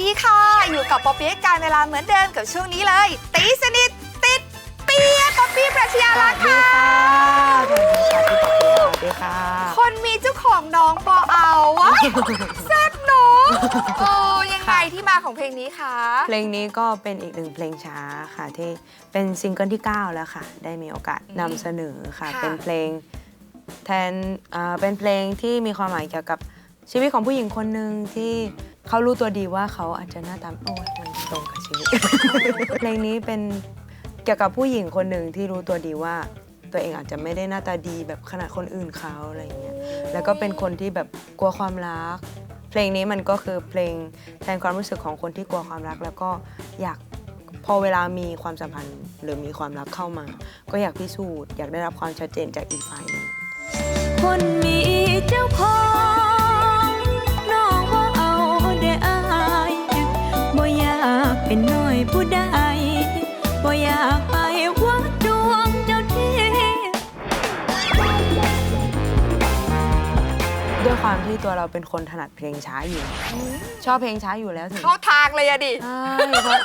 ดีค่ะ อยู่กับป๊อปปี้การเวลาเหมือนเดิมกับช่วงนี้เลย ตีสนิทติดเปียป๊อปปี้ปรัชญาลักษ์ค่ะ สวัสดีค่ะพี่ปอสวัสดีค่ะคนมีเจ้าของน้องปอเอาวะแซ่บเนาะโอ้ยังไงที่มาของเพลงนี้คะเพลงนี้ก็เป็นอีกหนึ่งเพลงช้าค่ะที่เป็นซิงเกิลที่ 9 แล้วค่ะ ได้มีโอกาสนำเสนอค่ะ เป็นเพลงแทนอ่าเป็นเพลงที่มีความหมายเกี่ยวกับชีวิตของผู้หญิงคนหนึ่งที่ เขารู้ตัวดีว่าเขาอาจจะหน้าตาโอ้ยมันตรงกับชีวิต เพลงนี้เป็นเกี่ยวกับผู้หญิงคนหนึ่งที่รู้ตัวดีว่า ตัวเองอาจจะไม่ได้หน้าตาดีแบบขนาดคนอื่นเขาอะไรอย่างเงี้ยแล้วก็เป็นคนที่แบบกลัวความรัก เพลงนี้มันก็คือเพลงแทนความรู้สึกของคนที่กลัวความรัก แล้วก็อยากพอเวลามีความสัมพันธ์หรือมีความรักเข้ามา ก็อยากพิสูจน์อยากได้รับความชัดเจนจากอีกฝ่ายหนึ่งคนมีเจ้าของ เป็นน้อยผู้ใดบ่อยากไปวัดดวงเจ้าที่ด้วยความที่ตัวเราเป็นคนถนัดเพลงช้าอยู่ ชอบเพลงช้าอยู่แล้วถึงเข้าทางเลยอะดิ ใช่เพราะ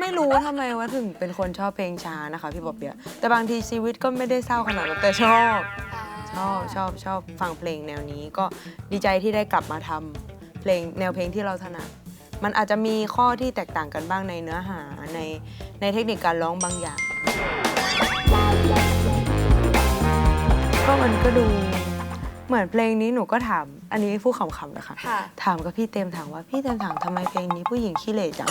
ไม่รู้ทำไมว่าถึงเป็นคนชอบเพลงช้านะคะพี่ปอบเปียะแต่บางทีชีวิตก็ไม่ได้เศร้าขนาดนั้นแต่ชอบ ชอบชอบชอบฟังเพลงแนวนี้ก็ดีใจที่ได้กลับมาทำเพลงแนวเพลงที่เราถนัด มันอาจจะมีข้อที่แตกต่างกันบ้างในเนื้อหาในในเทคนิคการร้องบางอย่าง ก็มันก็ดูเหมือนเพลงนี้หนูก็ถาม อันนี้พูดขำๆนะคะ ค่ะ ถามกับพี่เต็มถามว่าพี่เต็มถามทำไมเพลงนี้ผู้หญิงขี้เหร่จัง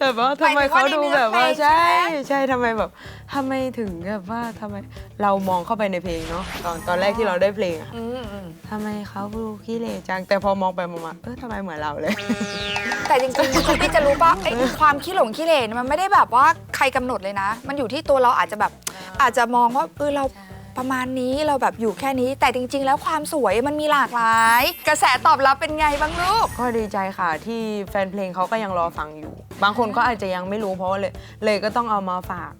แบบว่าทำไมเขาดูแบบว่าใช่ใช่ทำไมแบบทำไมถึงแบบว่าทำไมเรามองเข้าไปในเพลงเนาะตอนตอนแรกที่เราได้เพลงอะอืมอืมทำไมเขาดูขี้เหร่จังแต่พอมองไปมองมาเออทำไมเหมือนเราเลย แต่จริงๆคุณพี่จะรู้ป่ะไอ้ความขี้หลงขี้เหร่เนี่ยมันไม่ได้แบบว่าใครกำหนดเลยนะ มันอยู่ที่ตัวเราอาจจะแบบอาจจะมองว่าเออเรา ประมาณนี้เราแบบอยู่แค่นี้ แต่จริง ๆ แล้วความสวยมันมีหลากหลาย กระแสตอบรับเป็นไงบ้างลูก ก็ดีใจค่ะที่แฟนเพลงเขาก็ยังรอฟังอยู่ บางคนก็อาจจะยังไม่รู้เพราะว่าเลยเลยก็ต้องเอามาฝาก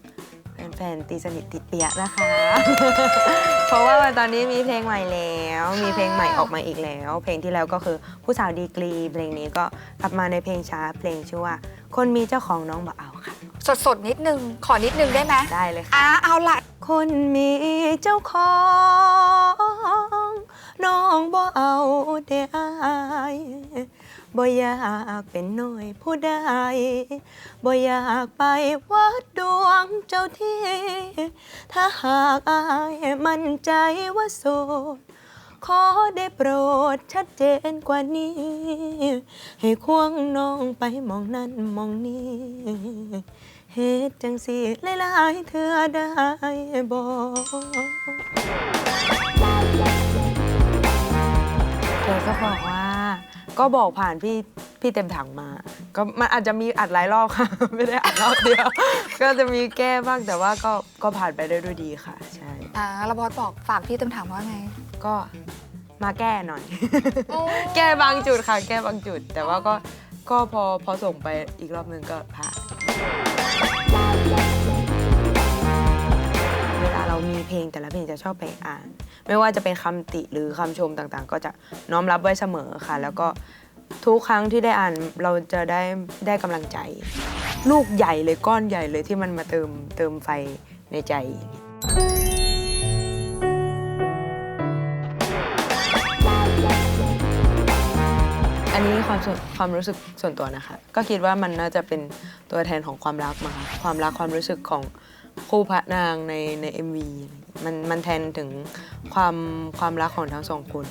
แฟนๆตีสนิทติดเปียะนะคะ เพราะว่าตอนนี้มีเพลงใหม่แล้ว มีเพลงใหม่ออกมาอีกแล้ว เพลงที่แล้วก็คือผู้สาวดีกรี เพลงนี้ก็กลับมาในเพลงช้าเพลงชื่อว่า คนมีเจ้าของน้องบ่เอาค่ะ สดๆ นิดนึง ขอนิดนึงได้ไหมได้เลยค่ะ อ่าเอาละ คนมีเจ้าของ น้องบ่เอาแต่อายบ่อยากเป็นน้อยผู้ใดบ่อยากไปวัดดวงเจ้าที่ ถ้าหากอายมั่นใจว่าโสด ขอได้โปรดชัดเจนกว่านี้ ให้ควงน้องไปมองนั้นมองนี้ เหตุจังสิหลายๆเธอได้บอกแกก็บอกว่า ก็บอกผ่านพี่พี่เต็มถังมา ก็มันอาจจะมีอัดหลายรอบค่ะ ไม่ได้อัดรอบเดียว ก็จะมีแก้บ้างแต่ว่าก็ก็ผ่านไปได้ด้วยดีค่ะ ใช่ อ่าแล้วบอสบอกฝากพี่เต็มถามว่าไง ก็มาแก้หน่อย แก้บางจุดค่ะ แก้บางจุด แต่ว่าก็ก็พอพอส่งไปอีกรอบนึงก็ผ่าน มีเพลงแต่ละเพลงจะชอบไปอ่าน ไม่ว่าจะเป็นคำติหรือคำชมต่างๆ ก็จะน้อมรับไว้เสมอค่ะ แล้วก็ทุกครั้งที่ได้อ่านเราจะได้ได้กำลังใจ ลูกใหญ่เลยก้อนใหญ่เลยที่มันมาเติมเติมไฟในใจอันนี้ความความรู้สึกส่วนตัวนะคะ ก็คิดว่ามันน่าจะเป็นตัวแทนของความรักมาความรักความรู้สึกของ คู่พระนางในใน MV มันมันแทนถึงความความรักของทั้งสองคน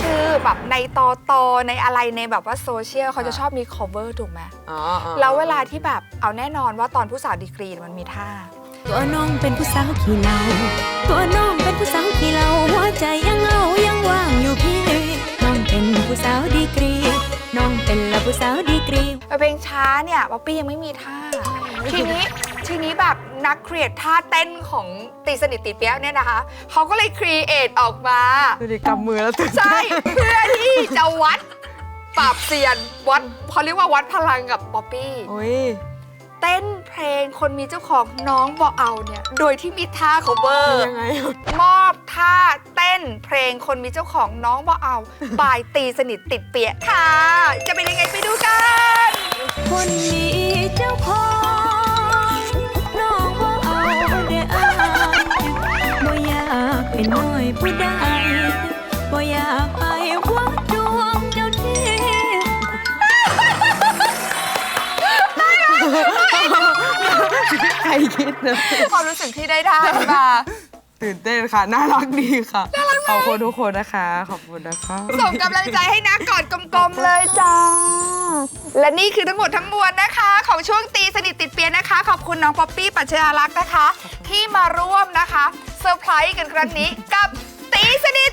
คือแบบในตอตอในอะไรในแบบว่าโซเชียลเขาจะชอบมี cover ถูกไหมอ๋ออ๋อแล้วเวลาที่แบบเอาแน่นอนว่าตอนผู้สาวดีกรีมันมีท่า ตัวน้องเป็นผู้สาวขี้เหล้าตัวน้องเป็นผู้สาวขี้เหล้าหัวใจยังเหงายังว่างอยู่พี่น้องเป็นผู้สาวดีกรี น้องเป็นละผู้สาวดีกรีเพลงช้าเนี่ยป๊อปปี้ยังไม่มีท่า ทีนี้ทีนี้แบบนักครีเอทท่าเต้นของตีสนิทติดเปียกเนี่ยนะคะเขาก็เลยครีเอทออกมา ดูดิกำมือแล้วตื่นใช่ เพื่อที่จะวัดปราบเซียนวัดเขาเรียกว่าวัดพลังกับป๊อปปี้โอ้ยแต่ ต้นเพลงคนมีเจ้าของน้องบอเอาเนี่ย โดยที่มีท่า cover ยังไง มอบท่าเต้นเพลงคนมีเจ้าของน้องบอเอา บายตีสนิทติดเปียะค่ะ จะเป็นยังไงไปดูกัน คนมีเจ้าของ ครคิดนะความรู้สึกที่ได้ได้มา ตื่นเต้นค่ะ น่ารักดีค่ะ ขอบคุณทุกคนนะคะ ขอบคุณนะคะ ส่งกำลังใจให้นะกอดกลมๆเลยจ้า และนี่คือทั้งหมดทั้งมวลนะคะ ของช่วงตีสนิทติดเปียนะคะ ขอบคุณน้องป๊อปปี้ปัชญาลักษณ์นะคะ ที่มาร่วมนะคะเซอร์ไพรส์กันครั้งนี้กับตีสนิท